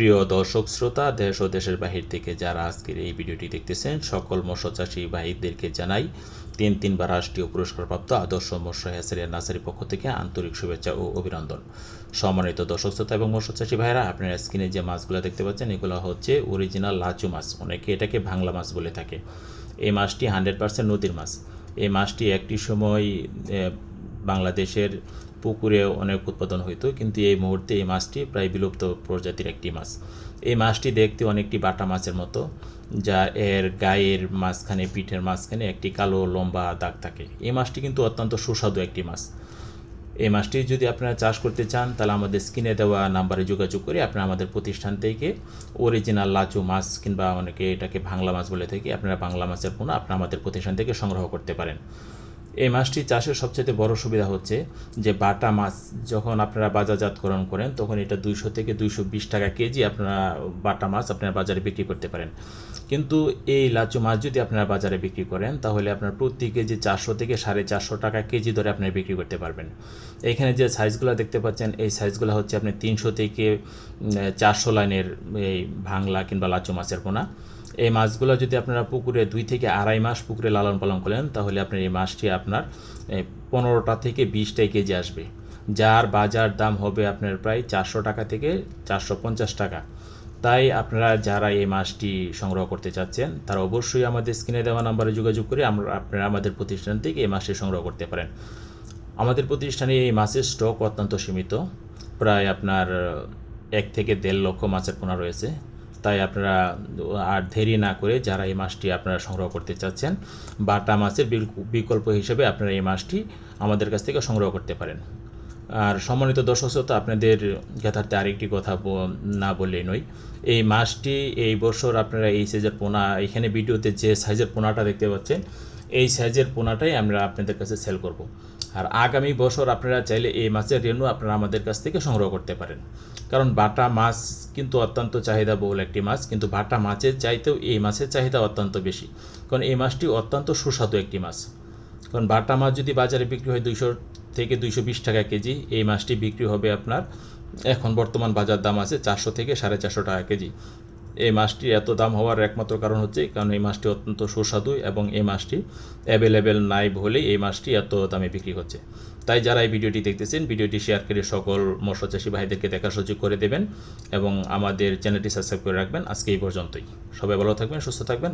প্রিয় দর্শক, শ্রোতা, দেশ ও দেশের বাহির থেকে যারা আজকের এই ভিডিওটি দেখতেছেন, সকল মৎস্যচাষী ভাইদেরকে জানাই তিন তিনবার রাষ্ট্রীয় পুরস্কারপ্রাপ্ত আদর্শ মৎস্য হ্যাসারিয়া নার্সারি পক্ষ থেকে আন্তরিক শুভেচ্ছা ও অভিনন্দন। সম্মানিত দর্শক, শ্রোতা এবং মৎস্যচাষী ভাইরা আপনারা স্ক্রিনে যে মাছগুলো দেখতে পাচ্ছেন, এগুলো হচ্ছে অরিজিনাল লাচু মাছ। অনেকে এটাকে ভাংলা মাছ বলে থাকে। এই মাছটি হান্ড্রেড পার্সেন্ট নদীর মাছ। এই মাছটি একটি সময় বাংলাদেশের পুকুরে অনেক উৎপাদন হইতো, কিন্তু এই মুহূর্তে এই মাছটি প্রায় বিলুপ্ত প্রজাতির একটি মাছ। এই মাছটি দেখতে অনেকটি বাটা মাছের মতো, যা এর গায়ের মাঝখানে, পিঠের মাঝখানে একটি কালো, লম্বা দাগ থাকে। এই মাছটি কিন্তু অত্যন্ত সুস্বাদু একটি মাছ। এই মাছটি যদি আপনারা চাষ করতে চান, তাহলে আমাদের স্ক্রিনে দেওয়া নাম্বারে যোগাযোগ করে আপনারা আমাদের প্রতিষ্ঠান থেকে অরিজিনাল লাচু মাছ কিংবা অনেকে এটাকে বাংলা মাছ বলে থাকি, আপনারা বাংলা মাছের পোনা আপনারা আমাদের প্রতিষ্ঠান থেকে সংগ্রহ করতে পারেন। এই মাছটি চাষের সবচেয়ে বড় সুবিধা হচ্ছে যে বাটা মাছ যখন আপনারা বাজারজাতকরণ করেন, তখন এটা দুইশো থেকে দুইশো বিশ টাকা কেজি আপনারা বাটা মাছ আপনারা বাজারে বিক্রি করতে পারেন। কিন্তু এই লাচু মাছ যদি আপনারা বাজারে বিক্রি করেন, তাহলে আপনার প্রতি কেজি চারশো থেকে সাড়ে চারশো টাকা কেজি ধরে আপনারা বিক্রি করতে পারবেন। এখানে যে সাইজগুলো দেখতে পাচ্ছেন, এই সাইজগুলো হচ্ছে আপনি তিনশো থেকে চারশো লাইনের এই ভাংলা কিংবা লাচু মাছের পোনা। এই মাছগুলো যদি আপনারা পুকুরে দুই থেকে আড়াই মাস পুকুরে লালন পালন করেন, তাহলে আপনার এই মাছটি আপনার পনেরোটা থেকে বিশটাই কেজি আসবে। যার বাজার দাম হবে আপনার প্রায় চারশো টাকা থেকে চারশো পঞ্চাশ টাকা। তাই আপনারা যারা এই মাছটি সংগ্রহ করতে চাচ্ছেন, তারা অবশ্যই আমাদের স্ক্রিনে দেওয়া নাম্বারে যোগাযোগ করে আমরা, আপনারা আমাদের প্রতিষ্ঠান থেকে এই মাছটি সংগ্রহ করতে পারেন। আমাদের প্রতিষ্ঠানে এই মাছের স্টক অত্যন্ত সীমিত, প্রায় আপনার এক থেকে দেড় লক্ষ মাছের পোনা রয়েছে। তাই আপনারা, আর দেরি না করে যারা এই মাছটি আপনারা সংগ্রহ করতে চাচ্ছেন, বাটা মাছের বিকল্প হিসেবে আপনারা এই মাছটি আমাদের কাছ থেকে সংগ্রহ করতে পারেন। আর সম্মানিত দর্শক শ্রোতা, আপনাদের যথার্থে আরেকটি কথা না বললেই নয়। এই মাছটি এই বছর আপনারা এই সাইজের পোনা, এখানে ভিডিওতে যে সাইজের পোনাটা দেখতে পাচ্ছেন, এই সাইজের পোনাটাই আমরা আপনাদের কাছে সেল করব। আর আগামী বছর আপনারা চাইলে এই মাছের রেণু আপনারা আমাদের কাছ থেকে সংগ্রহ করতে পারেন। কারণ বাটা মাছ কিন্তু অত্যন্ত চাহিদাবহুল একটি মাছ, কিন্তু বাটা মাছের চাইতেও এই মাছের চাহিদা অত্যন্ত বেশি। কারণ এই মাছটি অত্যন্ত সুস্বাদু একটি মাছ। কারণ বাটা মাছ যদি বাজারে বিক্রি হয় দুইশো থেকে দুইশো বিশ টাকা কেজি, এই মাছটি বিক্রি হবে আপনার এখন বর্তমান বাজার দাম আছে চারশো থেকে সাড়ে চারশো টাকা কেজি। এই মাছটি এত দাম হওয়ার একমাত্র কারণ হচ্ছে কারণ এই মাছটি অত্যন্ত সুস্বাদু এবং এই মাছটি অ্যাভেলেবেল নাই বলেই এই মাছটি এত দামে বিক্রি হচ্ছে। তাই যারা এই ভিডিওটি দেখতেছেন, ভিডিওটি শেয়ার করে সকল মৎস্যচাষী ভাইদেরকে দেখা সুযোগ করে দেবেন এবং আমাদের চ্যানেলটি সাবস্ক্রাইব করে রাখবেন। আজকে এই পর্যন্তই। সবাই ভালো থাকবেন, সুস্থ থাকবেন।